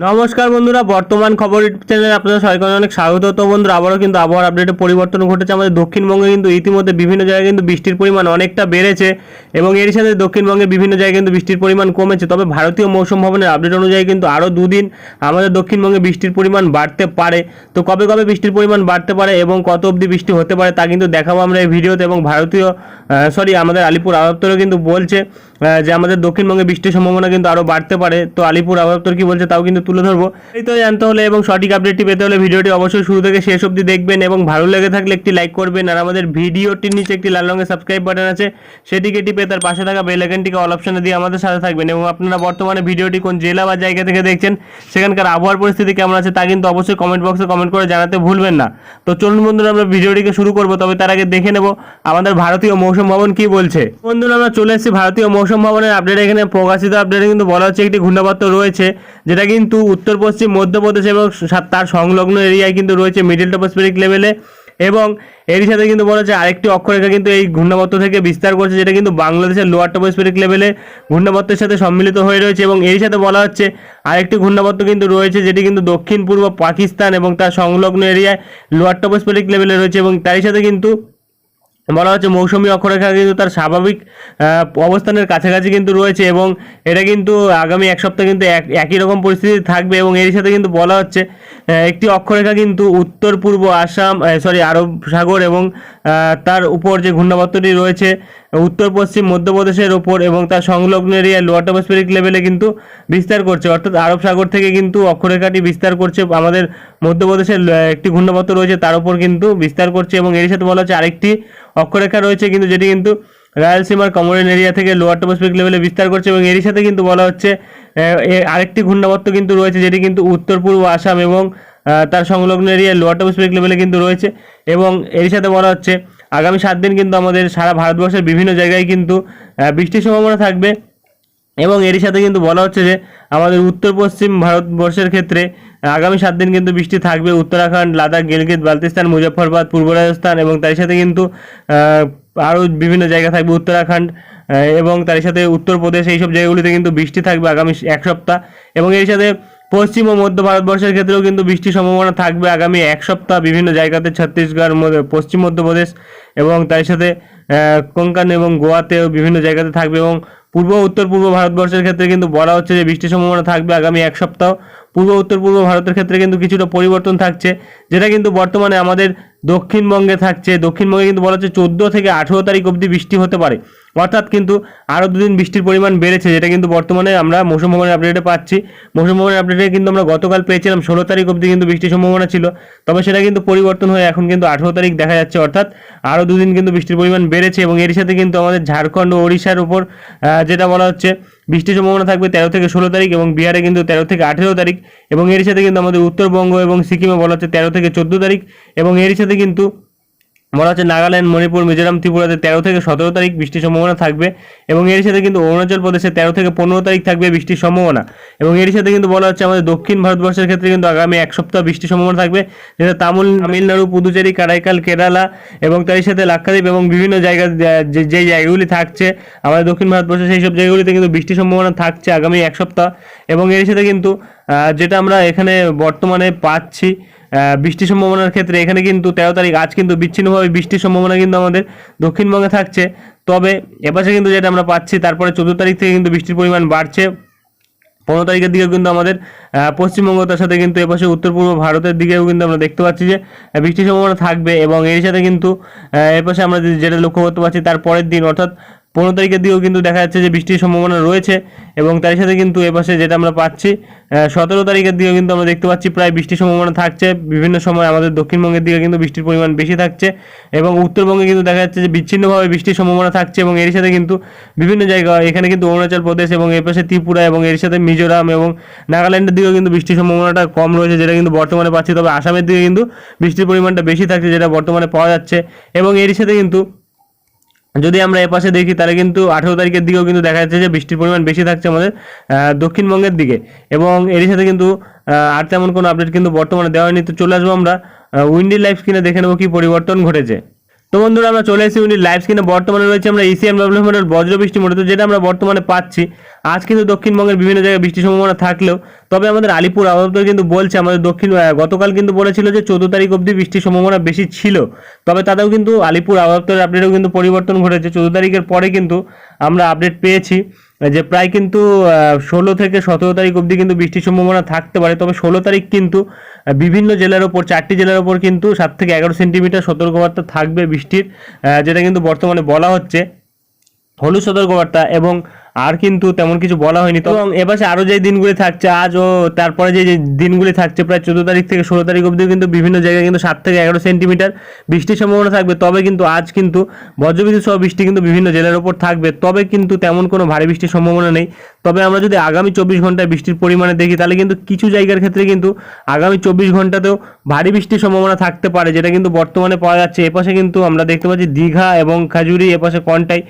নমস্কার বন্ধুরা, বর্তমান খবর চ্যানেলে আপনাদের সবাইকে অনেক স্বাগত। তো বন্ধুরা, আবারও কিন্তু আবহাওয়ার আপডেটে পরিবর্তন ঘটেছে। আমাদের দক্ষিণবঙ্গে কিন্তু ইতিমধ্যে বিভিন্ন জায়গায় কিন্তু বৃষ্টির পরিমাণ অনেকটা বেড়েছে এবং এর সাথে দক্ষিণবঙ্গে বিভিন্ন জায়গায় কিন্তু বৃষ্টির পরিমাণ কমেছে। তবে ভারতীয় মৌসুম ভবনের আপডেট অনুযায়ী কিন্তু আরও দুদিন আমাদের দক্ষিণবঙ্গে বৃষ্টির পরিমাণ বাড়তে পারে। তো কবে কবে বৃষ্টির পরিমাণ বাড়তে পারে এবং কত অবধি বৃষ্টি হতে পারে তা কিন্তু দেখাবো আমরা এই ভিডিওতে এবং ভারতীয় সরি আমাদের আলিপুর আবহাওয়া কিন্তু বলছে। যে আমাদের দক্ষিণবঙ্গে বৃষ্টির সম্ভাবনা কিন্তু আরও বাড়তে পারে। তো আলিপুর আবহাওয়া কি বলছে তাও কিন্তু তুলে ধরবো। এই তো জানতে হলে এবং সঠিক আপডেটটি পেতে হলে ভিডিওটি অবশ্যই শুরু থেকে শেষ অবধি দেখবেন এবং ভালো লেগে থাকলে একটি লাইক করবেন। আর আমাদের ভিডিওটির নিচে একটি লাল রঙের সাবস্ক্রাইব বাটন আছে, সেটিকে টিপে তার পাশে থাকা বেল আইকনটিকে অল অপশনে দিয়ে আমাদের সাথে থাকবেন। এবং আপনারা বর্তমানে ভিডিওটি কোন জেলা বা জায়গা থেকে দেখছেন, সেখানকার আবহাওয়ার পরিস্থিতি কেমন আছে তা কিন্তু অবশ্যই কমেন্ট বক্সে কমেন্ট করে জানাতে ভুলবেন না। তো চলুন বন্ধুরা, আমরা ভিডিওটিকে শুরু করব, তবে তার আগে দেখে নেব, আমাদের ভারতীয় মৌসুম ভবন কি বলছে? বন্ধুরা, আমরা চলে এসেছি ভারতীয় মৌসুম ভবনের আপডেট এখানে প্রকাশিত আপডেটে কিন্তু বলা হচ্ছে একটি ঘূর্ণাবর্ত রয়েছে, যেটা কিন্তু উত্তর পশ্চিম মধ্যপ্রদেশ এবং তার সংলগ্ন এরিয়ায় কিন্তু রয়েছে মিডিল টপোস্ফেরিক লেভেলে এবং এরই সাথে কিন্তু বলা হচ্ছে আরেকটি অক্ষরেখা কিন্তু এই ঘূর্ণাবর্ত থেকে বিস্তার করছে, যেটা কিন্তু বাংলাদেশের লোয়ার টপোস্ফেরিক লেভেলে ঘূর্ণাবর্তের সাথে সম্মিলিত হয়ে রয়েছে এবং এরই সাথে বলা হচ্ছে আরেকটি ঘূর্ণাবর্ত কিন্তু রয়েছে, যেটি কিন্তু দক্ষিণ পূর্ব পাকিস্তান এবং তার সংলগ্ন এরিয়ায় লোয়ার টপোস্ফেরিক লেভেলে রয়েছে এবং তারই সাথে কিন্তু বলা হচ্ছে মৌসুমী অক্ষরেখা কিন্তু তার স্বাভাবিক অবস্থানের কাছাকাছি কিন্তু রয়েছে এবং এটা কিন্তু আগামী এক সপ্তাহ কিন্তু এক- একই রকম পরিস্থিতি থাকবে এবং এর সাথে কিন্তু বলা হচ্ছে একটি অক্ষরেখা কিন্তু উত্তর, পূর্ব আসাম সরি আরব সাগর এবং তার উপর যে ঘূর্ণাবর্তটি রয়েছে উত্তর, পশ্চিম, মধ্যপ্রদেশের ওপর এবং তার সংলগ্ন এরিয়া লোয়ার টপোস্ফেরিক লেভেলে কিন্তু বিস্তার করছে। অর্থাৎ আরব সাগর থেকে কিন্তু অক্ষরেখাটি বিস্তার করছে। আমাদের মধ্যপ্রদেশের একটি ঘূর্ণাবর্ত রয়েছে, তার উপর কিন্তু বিস্তার করছে এবং এর সাথে বলা হচ্ছে আরেকটি অক্ষরেখা রয়েছে কিন্তু যেটি কিন্তু রায়লসীমার কমোডেন এরিয়া থেকে লোয়ার টপোস্ফেরিক লেভেলে বিস্তার করছে এবং এরই সাথে কিন্তু বলা হচ্ছে আরেকটি ঘূর্ণাবর্ত কিন্তু রয়েছে যেটি কিন্তু উত্তর, পূর্ব আসাম এবং তার সংলগ্ন এরিয়া লোয়ার টপোস্ফেরিক লেভেলে কিন্তু রয়েছে এবং এর সাথে বলা হচ্ছে আগামী সাত দিন কিন্তু আমাদের সারা ভারতবর্ষের বিভিন্ন জায়গায় কিন্তু বৃষ্টির সম্ভাবনা থাকবে। এবং এরই সাথে কিন্তু বলা হচ্ছে যে, আমাদের উত্তর পশ্চিম ভারতবর্ষের ক্ষেত্রে আগামী সাত দিন কিন্তু বৃষ্টি থাকবে। উত্তরাখণ্ড, লাদাখ, গিলগিত বালতিস্তান মুজফ্ফরবাদ পূর্ব রাজস্থান এবং তার সাথে কিন্তু আরও বিভিন্ন জায়গা থাকবে উত্তরাখণ্ড এবং তার সাথে উত্তরপ্রদেশ, এইসব জায়গাগুলিতে কিন্তু বৃষ্টি থাকবে আগামী এক সপ্তাহ। এবং এর সাথে পশ্চিম ও মধ্য ভারতবর্ষের ক্ষেত্রেও কিন্তু বৃষ্টির সম্ভাবনা থাকবে আগামী এক সপ্তাহ বিভিন্ন জায়গাতে ছত্তিশগড় পশ্চিম মধ্যপ্রদেশ এবং তার সাথে কোঙ্কান এবং গোয়াতেও বিভিন্ন জায়গাতে থাকবে এবং পূর্ব উত্তর পূর্ব ভারতবর্ষের ক্ষেত্রে কিন্তু বলা হচ্ছে যে বৃষ্টির সম্ভাবনা থাকবে আগামী এক সপ্তাহ। পূর্ব, উত্তর পূর্ব ভারতের ক্ষেত্রে কিন্তু কিছুটা পরিবর্তন থাকছে, যেটা কিন্তু বর্তমানে আমাদের দক্ষিণবঙ্গে থাকছে। দক্ষিণবঙ্গে কিন্তু বলা হচ্ছে চোদ্দ থেকে আঠেরো তারিখ অবধি বৃষ্টি হতে পারে। অর্থাৎ কিন্তু আরও দুদিন বৃষ্টির পরিমাণ বেড়েছে, যেটা কিন্তু বর্তমানে আমরা মৌসুম ভবনের আপডেটে পাচ্ছি। মৌসুম ভবনের আপডেটে কিন্তু আমরা গতকাল পেয়েছিলাম ষোলো তারিখ অবধি কিন্তু বৃষ্টির সম্ভাবনা ছিল। তবে সেটা কিন্তু পরিবর্তন হয়ে এখন কিন্তু আঠেরো তারিখ দেখা যাচ্ছে, অর্থাৎ আরও দুদিন কিন্তু বৃষ্টির পরিমাণ বেড়েছে এবং এর সাথে কিন্তু আমাদের ঝাড়খণ্ড ও ওড়িশার উপর যেটা বলা হচ্ছে বৃষ্টির সম্ভাবনা থাকবে তেরো থেকে ষোলো তারিখ এবং বিহারে কিন্তু তেরো থেকে আঠেরো তারিখ এবং এর সাথে কিন্তু আমাদের উত্তরবঙ্গ এবং সিকিমে বলা হচ্ছে তেরো থেকে চোদ্দ তারিখ এবং এর সাথে কিন্তু বলা হচ্ছে নাগাল্যান্ড, মণিপুর, মিজোরাম, ত্রিপুরাতে তেরো থেকে সতেরো তারিখ বৃষ্টির সম্ভাবনা থাকবে এবং এর সাথে কিন্তু অরুণাচল প্রদেশে তেরো থেকে পনেরো তারিখ থাকবে বৃষ্টির সম্ভাবনা এবং এর সাথে কিন্তু বলা হচ্ছে আমাদের দক্ষিণ ভারতবর্ষের ক্ষেত্রে কিন্তু আগামী এক সপ্তাহ বৃষ্টির সম্ভাবনা থাকবে, যেটা তামিল, তামিলনাড়ু, পুদুচেরি, কারাইকাল, কেরালা এবং তার সাথে লাক্ষাদ্বীপ এবং বিভিন্ন জায়গা যে জায়গাগুলি থাকছে, আমাদের দক্ষিণ ভারতবর্ষে সেই সব জায়গাগুলিতে কিন্তু বৃষ্টির সম্ভাবনা থাকছে আগামী এক সপ্তাহ এবং এর সাথে কিন্তু যেটা আমরা এখানে বর্তমানে পাচ্ছি বৃষ্টির সম্ভাবনার ক্ষেত্রে এখানে কিন্তু তেরো তারিখ আজ কিন্তু বিচ্ছিন্নভাবে বৃষ্টির সম্ভাবনা কিন্তু আমাদের দক্ষিণবঙ্গে থাকছে। তবে এপাশে কিন্তু যেটা আমরা পাচ্ছি, তারপরে চোদ্দ তারিখ থেকে কিন্তু বৃষ্টির পরিমাণ বাড়ছে। পনেরো তারিখের দিকেও কিন্তু আমাদের পশ্চিমবঙ্গ তার সাথে কিন্তু এপাশে উত্তর পূর্ব ভারতের দিকেও কিন্তু আমরা দেখতে পাচ্ছি যে বৃষ্টির সম্ভাবনা থাকবে এবং এর সাথে কিন্তু এপাশে আমরা যেটা লক্ষ্য করতে পারছি, তার পরের দিন অর্থাৎ পনেরো তারিখের দিকেও কিন্তু দেখা যাচ্ছে যে বৃষ্টির সম্ভাবনা রয়েছে এবং তার সাথে কিন্তু এপাশে যেটা আমরা পাচ্ছি সতেরো তারিখের দিকেও কিন্তু আমরা দেখতে পাচ্ছি প্রায় বৃষ্টির সম্ভাবনা থাকছে। বিভিন্ন সময় আমাদের দক্ষিণবঙ্গের দিকে কিন্তু বৃষ্টির পরিমাণ বেশি থাকছে এবং উত্তরবঙ্গে কিন্তু দেখা যাচ্ছে যে বিচ্ছিন্নভাবে বৃষ্টির সম্ভাবনা থাকছে এবং এর সাথে কিন্তু বিভিন্ন জায়গা, এখানে কিন্তু অরুণাচল প্রদেশ এবং এর পাশে ত্রিপুরা এবং এর সাথে মিজোরাম এবং নাগাল্যান্ডের দিকেও কিন্তু বৃষ্টির সম্ভাবনাটা কম রয়েছে যেটা কিন্তু বর্তমানে পাচ্ছি। তবে আসামের দিকে কিন্তু বৃষ্টির পরিমাণটা বেশি থাকছে যেটা বর্তমানে পাওয়া যাচ্ছে এবং এর সাথে কিন্তু যদি আমরা এ পাশে দেখি, তাহলে কিন্তু আঠেরো তারিখের দিকেও কিন্তু দেখা যাচ্ছে যে বৃষ্টির পরিমাণ বেশি থাকছে আমাদের দক্ষিণবঙ্গের দিকে। এবং এর সাথে কিন্তু আর তেমন কোনো আপডেট কিন্তু বর্তমানে দেওয়া হয়নি। তো চলে আসব আমরা উইন্ডি লাইফ কিনে দেখে নেব কি পরিবর্তন ঘটেছে। তো বন্ধুরা, আমরা চলে এসেছি উনি লাইভ স্ক্রিনে বর্তমানে রয়েছে আমরা এশিয়ান ডেভেলপমেন্টের বজ্র বৃষ্টি মূলত যেটা আমরা বর্তমানে পাচ্ছি। আজ কিন্তু দক্ষিণবঙ্গের বিভিন্ন জায়গায় বৃষ্টির সম্ভাবনা থাকলেও, তবে আমাদের আলিপুর আবহাওয়া কিন্তু বলছে, আমাদের দক্ষিণ গতকাল কিন্তু বলেছিল যে চোদ্দ তারিখ অবধি বৃষ্টির সম্ভাবনা বেশি ছিল। তবে তাতেও কিন্তু আলিপুর আবহাওয়া আপডেটেও কিন্তু পরিবর্তন ঘটেছে। চোদ্দ তারিখের পরে কিন্তু আমরা আপডেট পেয়েছি। যে প্রায় কিন্তু ষোলো থেকে সতেরো তারিখ অবধি কিন্তু বৃষ্টির সম্ভাবনা থাকতে পারে। তবে ষোলো তারিখ কিন্তু বিভিন্ন জেলার ওপর, চারটি জেলার ওপর কিন্তু সাত থেকে এগারো সেন্টিমিটার সতর্কবার্তা থাকবে বৃষ্টির যেটা কিন্তু বর্তমানে বলা হচ্ছে হলুদ সতর্কবার্তা এবং আর কিন্তু তেমন কিছু বলা হয়নি। এবং এবার আরও যে দিনগুলি থাকছে আজ ও তারপরে যে যে দিনগুলি থাকছে, প্রায় চোদ্দ তারিখ থেকে ষোলো তারিখ অবধি কিন্তু বিভিন্ন জায়গায় কিন্তু সাত থেকে এগারো সেন্টিমিটার বৃষ্টির সম্ভাবনা থাকবে। তবে কিন্তু আজ কিন্তু বজ্রবিদ্যুৎ সহ বৃষ্টি কিন্তু বিভিন্ন জেলার ওপর থাকবে। তবে কিন্তু তেমন কোনো ভারী বৃষ্টির সম্ভাবনা নেই। তবে আমরা যদি আগামী চব্বিশ ঘন্টায় বৃষ্টির পরিমাণে দেখি, তাহলে কিন্তু কিছু জায়গার ক্ষেত্রে কিন্তু আগামী চব্বিশ ঘন্টাতেও ভারী বৃষ্টির সম্ভাবনা থাকতে পারে, যেটা কিন্তু বর্তমানে পাওয়া যাচ্ছে। এপাশে কিন্তু আমরা দেখতে পাচ্ছি দীঘা এবং খাজুরি এপাশে কন্টাই,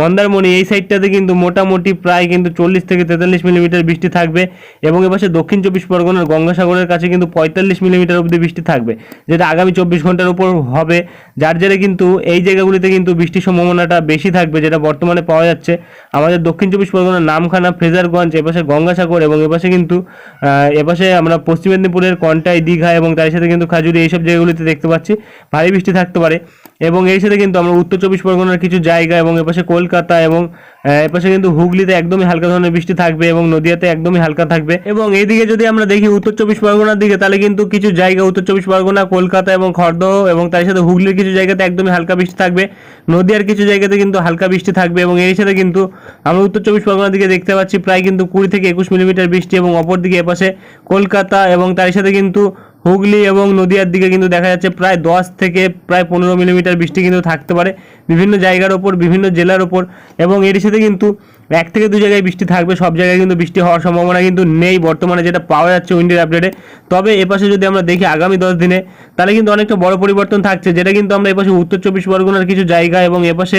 মন্দারমণি, এই সাইডটাতে কিন্তু মোটামুটি প্রায় কিন্তু চল্লিশ থেকে তেতাল্লিশ মিলিমিটার বৃষ্টি থাকবে এবং এপাশে দক্ষিণ চব্বিশ পরগনার গঙ্গাসাগরের কাছে কিন্তু পঁয়তাল্লিশ মিলিমিটার অবধি বৃষ্টি থাকবে, যেটা আগামী চব্বিশ ঘণ্টার উপর হবে। যার জেরে কিন্তু এই জায়গাগুলিতে কিন্তু বৃষ্টির সম্ভাবনাটা বেশি থাকবে, যেটা বর্তমানে পাওয়া যাচ্ছে। আমাদের দক্ষিণ চব্বিশ পরগনার নামখানা ফ্রেজারগঞ্জ, এপাশে গঙ্গাসাগর এবং এপাশে কিন্তু এপাশে আমরা পশ্চিম মেদিনীপুরের কন্টাই, দীঘা এবং তার সাথে কিন্তু খাজুরি, এইসব জায়গাগুলিতে দেখতে পাচ্ছি। ভারী বৃষ্টি থাকতে পারে। এবং এই সাথে কিন্তু আমরা উত্তর চব্বিশ পরগনার কিছু জায়গা এবং এপাশে কলকাতা এবং এপাশে কিন্তু হুগলিতে একদমই হালকা ধরনের বৃষ্টি থাকবে এবং নদিয়াতে একদমই হালকা থাকবে। এবং এইদিকে যদি আমরা দেখি উত্তর চব্বিশ পরগনার দিকে, তাহলে কিন্তু কিছু জায়গা উত্তর চব্বিশ পরগনা, কলকাতা এবং খড়দহ এবং তার সাথে হুগলির কিছু জায়গাতে একদমই হালকা বৃষ্টি থাকবে। নদিয়ার কিছু জায়গাতে কিন্তু হালকা বৃষ্টি থাকবে এবং এর সাথে কিন্তু আমরা উত্তর চব্বিশ পরগনার দিকে দেখতে পাচ্ছি প্রায় কিন্তু কুড়ি থেকে একুশ মিলিমিটার বৃষ্টি এবং অপরদিকে এপাশে কলকাতা এবং তার সাথে কিন্তু হুগলি এবং নদিয়ার দিকে কিন্তু দেখা যাচ্ছে প্রায় দশ থেকে প্রায় পনেরো মিলিমিটার বৃষ্টি কিন্তু থাকতে পারে। বিভিন্ন জায়গার ওপর, বিভিন্ন জেলার ওপর এবং এর সাথে কিন্তু এক থেকে দু জায়গায় বৃষ্টি থাকবে, সব জায়গায় কিন্তু বৃষ্টি হওয়ার সম্ভাবনা কিন্তু নেই বর্তমানে যেটা পাওয়া যাচ্ছে উইন্ডের আপডেটে তবে এপাশে যদি আমরা দেখি আগামী দশ দিনে, তাহলে কিন্তু অনেকটা বড় পরিবর্তন থাকছে, যেটা কিন্তু আমরা এপাশে উত্তর চব্বিশ পরগনার কিছু জায়গা এবং এপাশে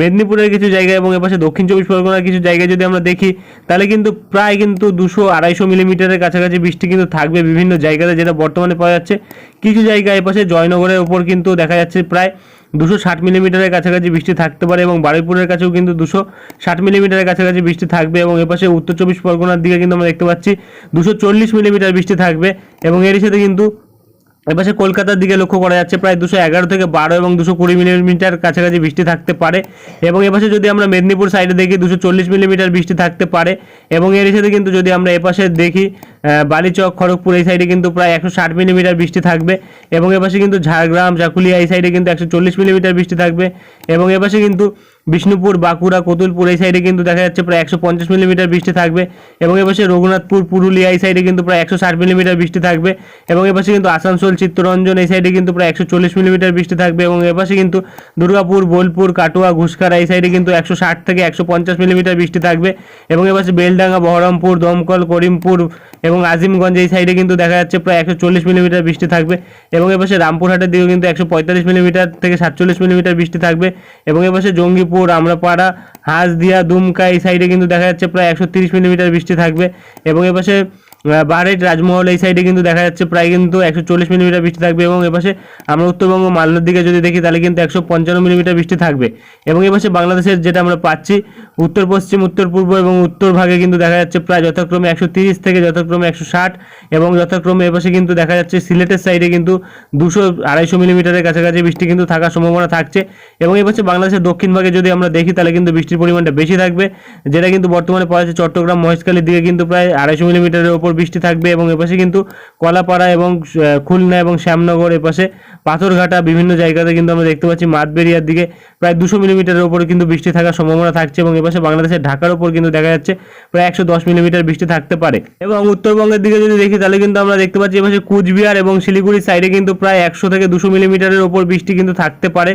মেদিনীপুরের কিছু জায়গা এবং এপাশে দক্ষিণ চব্বিশ পরগনার কিছু জায়গায় যদি আমরা দেখি, তাহলে কিন্তু প্রায় কিন্তু দুশো আড়াইশো মিলিমিটারের কাছাকাছি বৃষ্টি কিন্তু থাকবে বিভিন্ন জায়গাতে, যেটা বর্তমানে পাওয়া যাচ্ছে। কিছু জায়গা এপাশে জয়নগরের ওপর কিন্তু দেখা যাচ্ছে প্রায় দুশো ষাট মিলিমিটারের কাছাকাছি বৃষ্টি থাকতে পারে এবং বারুইপুরের কাছেও কিন্তু দুশো ষাট মিলিমিটারের কাছাকাছি বৃষ্টি থাকবে এবং এপাশে উত্তর চব্বিশ পরগনার দিকে কিন্তু আমরা দেখতে পাচ্ছি দুশো চল্লিশ মিলিমিটার বৃষ্টি থাকবে এবং এর সাথে কিন্তু এপাশে কলকাতার দিকে লক্ষ্য করা যাচ্ছে প্রায় দুশো এগারো থেকে বারো এবং দুশো কুড়ি মিলিমিটার কাছাকাছি বৃষ্টি থাকতে পারে এবং এপাশে যদি আমরা মেদিনীপুর সাইডে দেখি দুশো চল্লিশ মিলিমিটার বৃষ্টি থাকতে পারে এবং এর সাথে কিন্তু যদি আমরা এপাশে দেখি বালিচক, খড়গপুর এই সাইডে কিন্তু প্রায় একশো ষাট মিলিমিটার বৃষ্টি থাকবে এবং এপাশে কিন্তু ঝাড়গ্রাম, চাকুলিয়া এই সাইডে কিন্তু একশো চল্লিশ মিলিমিটার বৃষ্টি থাকবে এবং এপাশে কিন্তু বিষ্ণুপুর, বাঁকুড়া, কতুলপুর এই সাইডে কিন্তু দেখা যাচ্ছে প্রায় একশো পঞ্চাশ মিলিমিটার বৃষ্টি থাকবে এবং এপাশে রঘুনাথপুর, পুরুলিয়া এই সাইডে কিন্তু প্রায় একশো ষাট মিলিমিটার বৃষ্টি থাকবে এবং এপাশে কিন্তু আসানসোল, চিত্তরঞ্জন এই সাইডে কিন্তু প্রায় একশো চল্লিশ মিলিমিটার বৃষ্টি থাকবে এবং এপাশে কিন্তু দুর্গাপুর, বোলপুর, কাটুয়া ঘুষকারা এই সাইডে কিন্তু একশো ষাট থেকে একশো পঞ্চাশ মিলিমিটার বৃষ্টি থাকবে এবং এপাশে বেলডাঙ্গা, বহরমপুর, দমকল, করিমপুর এবং আজিমগঞ্জ এই সাইডে কিন্তু দেখা যাচ্ছে প্রায় একশো চল্লিশ মিলিমিটার বৃষ্টি থাকবে এবং এপাশে রামপুরহাটের দিকেও কিন্তু একশো পঁয়তাল্লিশ মিলিমিটার থেকে সাতচল্লিশ মিলিমিটার বৃষ্টি থাকবে এবং এপাশে জঙ্গিপুর আমরাপাড়া হাঁসদিয়া দুমকা এই সাইডে কিন্তু দেখা যাচ্ছে প্রায় একশো তিরিশ মিলিমিটার বৃষ্টি থাকবে। এবং এপাশে বারেট রাজমহল এই সাইডে কিন্তু দেখা যাচ্ছে প্রায় কিন্তু একশো চল্লিশ মিলিমিটার বৃষ্টি থাকবে এবং এপাশে আমরা উত্তরবঙ্গ মালদার দিকে যদি দেখি তাহলে কিন্তু একশো পঞ্চান্ন মিলিমিটার বৃষ্টি থাকবে। এবং এপাশে বাংলাদেশের যেটা আমরা পাচ্ছি, উত্তর, পশ্চিম, উত্তর, পূর্ব এবং উত্তর ভাগে কিন্তু দেখা যাচ্ছে প্রায় যথাক্রমে একশো তিরিশ থেকে যথাক্রমে একশো ষাট এবং যথাক্রমে এপাশে কিন্তু দেখা যাচ্ছে সিলেটের সাইডে কিন্তু দুশো আড়াইশো মিলিমিটারের কাছাকাছি বৃষ্টি কিন্তু থাকার সম্ভাবনা থাকছে। এবং এপাশে বাংলাদেশের দক্ষিণ ভাগে যদি আমরা দেখি তাহলে কিন্তু বৃষ্টির পরিমাণটা বেশি থাকবে, যেটা কিন্তু বর্তমানে পাওয়া যাচ্ছে চট্টগ্রাম মহেশখালীর দিকে কিন্তু প্রায় আড়াইশো মিলিমিটারের ওপর বৃষ্টি থাকবে এবং এপাশে কিন্তু কলাপাড়া এবং খুলনা এবং শ্যামনগর এপাশে পাথরঘাটা বিভিন্ন জায়গাতে কিন্তু আমরা দেখতে পাচ্ছি মাতবেরিয়ার দিকে প্রায় দুশো মিলিমিটারের ওপরে কিন্তু বৃষ্টি থাকার সম্ভাবনা থাকছে এবং এপাশে বাংলাদেশের ঢাকার ওপর কিন্তু দেখা যাচ্ছে প্রায় একশো দশ মিলিমিটার বৃষ্টি থাকতে পারে। এবং উত্তরবঙ্গের দিকে যদি দেখি তাহলে কিন্তু আমরা দেখতে পাচ্ছি এপাশে কুচবিহার এবং শিলিগুড়ি সাইডে কিন্তু প্রায় একশো থেকে দুশো মিলিমিটারের ওপর বৃষ্টি কিন্তু থাকতে পারে।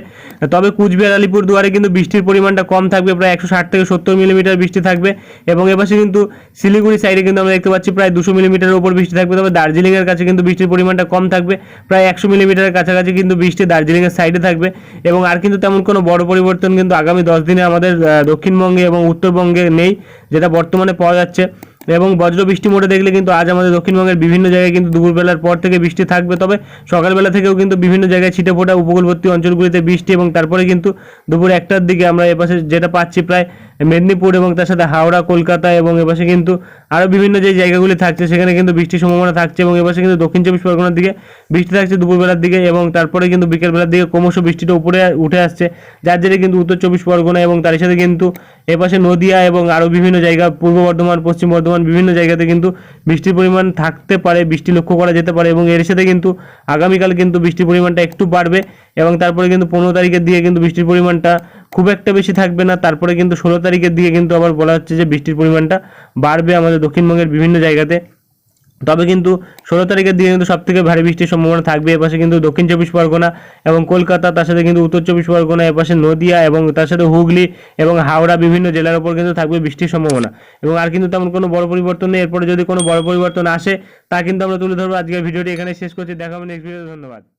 তবে কুচবিহার আলিপুর দুয়ারে কিন্তু বৃষ্টির পরিমাণটা কম থাকবে, প্রায় একশো ষাট থেকে সত্তর মিলিমিটার বৃষ্টি থাকবে এবং এপাশে কিন্তু শিলিগুড়ি সাইডে কিন্তু আমরা দেখতে পাচ্ছি প্রায় দুশো মিলিমিটারের ওপর বৃষ্টি থাকবে, তবে দার্জিলিংয়ের কাছে কিন্তু বৃষ্টির পরিমাণটা কম থাকবে। প্রায় একশো মিলিমিটারের কাছাকাছি কিন্তু বৃষ্টি দার্জিলিংয়ের সাইডে থাকবে এবং আর কিন্তু তেমন কোনো বড় পরিবর্তন কিন্তু আগামী দশ দিনে আমাদের দক্ষিণবঙ্গে এবং উত্তরবঙ্গে নেই, যেটা বর্তমানে পাওয়া যাচ্ছে। এবং বজ্র বৃষ্টি মোডে দেখলে কিন্তু আজ আমাদের দক্ষিণবঙ্গের বিভিন্ন জায়গায় কিন্তু দুপুরবেলার পর থেকে বৃষ্টি থাকবে। তবে সকালবেলা থেকেও কিন্তু বিভিন্ন জায়গায় ছিটে ফোটা উপকূলবর্তী অঞ্চলগুলিতে বৃষ্টি এবং তারপরে কিন্তু দুপুর একটার দিকে আমরা এপাশে যেটা পাচ্ছি প্রায় মেদিনীপুর এবং তার সাথে হাওড়া, কলকাতা এবং এপাশে কিন্তু আরও বিভিন্ন যে জায়গাগুলি থাকছে, সেখানে কিন্তু বৃষ্টির সম্ভাবনা থাকছে এবং এপাশে কিন্তু দক্ষিণ চব্বিশ পরগনার দিকে বৃষ্টি থাকছে দুপুরবেলার দিকে এবং তারপরে কিন্তু বিকেলবেলার দিকে ক্রমশ বৃষ্টিটা উপরে উঠে আসছে। যার জেরে কিন্তু উত্তর চব্বিশ পরগনা এবং তার সাথে কিন্তু এপাশে নদিয়া এবং আরও বিভিন্ন জায়গা, পূর্ব বর্ধমান, পশ্চিম বর্ধমান, বিভিন্ন জায়গাতে কিন্তু বৃষ্টির পরিমাণ থাকতে পারে, বৃষ্টি লক্ষ্য করা যেতে পারে এবং এর সাথে কিন্তু আগামীকাল কিন্তু বৃষ্টির পরিমাণটা একটু বাড়বে এবং তারপরে কিন্তু পনেরো তারিখের দিকে কিন্তু বৃষ্টির পরিমাণটা খুব একটা বেশি থাকবে না। তারপরে কিন্তু ষোলো তারিখের দিকে কিন্তু আবার বলা হচ্ছে যে বৃষ্টির পরিমাণটা বাড়বে আমাদের দক্ষিণবঙ্গের বিভিন্ন জায়গাতে। তবে কিন্তু ষোলো তারিখের দিনে কিন্তু সব থেকে ভারী বৃষ্টির সম্ভাবনা থাকবে। এপাশে কিন্তু দক্ষিণ চব্বিশ পরগনা এবং কলকাতা, তার সাথে কিন্তু উত্তর চব্বিশ পরগনা, এপাশে নদিয়া এবং তার সাথে হুগলি এবং হাওড়া বিভিন্ন জেলার উপর কিন্তু থাকবে বৃষ্টির সম্ভাবনা। এবং আর কিন্তু তেমন কোনো বড় পরিবর্তন নেই। এরপরে যদি কোনো বড় পরিবর্তন আসে, তা কিন্তু আমরা তুলে ধরবো। আজকের ভিডিওটি এখানে শেষ করছি। দেখাবো নেক্সট ভিডিও ধন্যবাদ।